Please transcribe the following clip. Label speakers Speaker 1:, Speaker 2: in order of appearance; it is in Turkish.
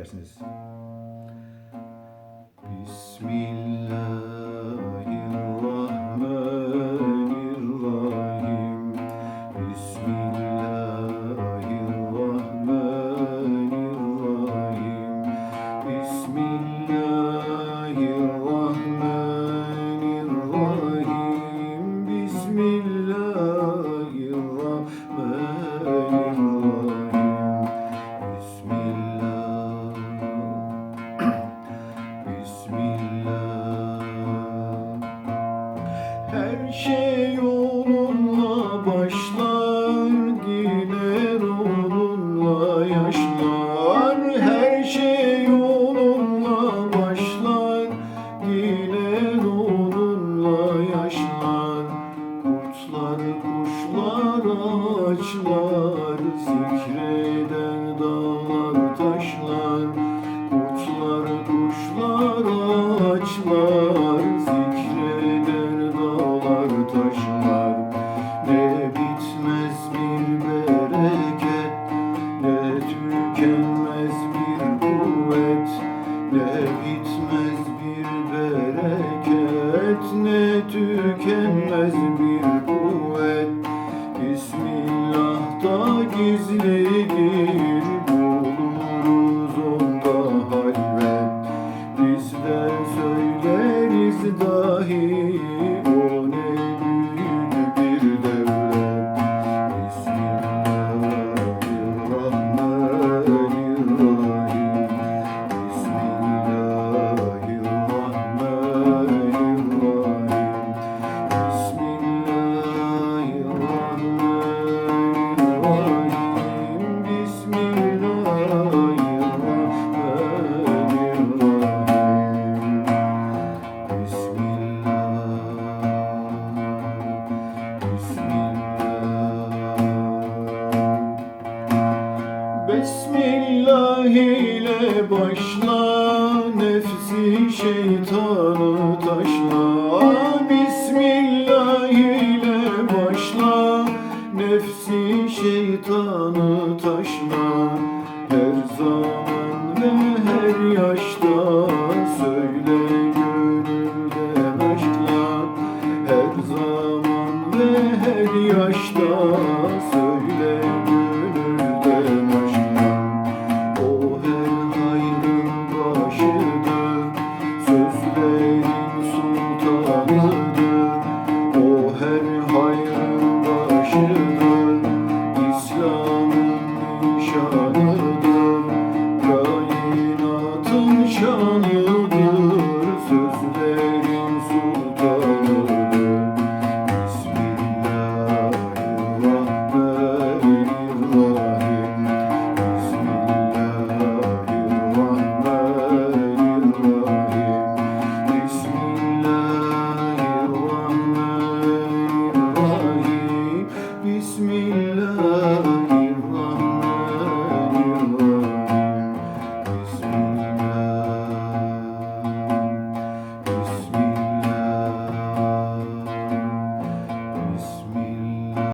Speaker 1: dersiniz. Bismillahirrahmanirrahim. Bismillahirrahmanirrahim. Bismillahirrahmanirrahim. Ağaçlar, zikreder dağlar, taşlar. Kurtlar, kuşlar, ağaçlar, zikreder dağlar, taşlar. Ne bitmez bir bereket, ne tükenmez bir kuvvet, ne bitmez bir bereket, ne tükenmez bir kuvvet. Sineği Bismillah ile başla nefsi şeytanı taşla. Bismillah ile başla nefsi şeytanı taşla. Her zaman ve her yaşta söyle gönülden aşkla Her zaman ve her yaşta söyle gönülden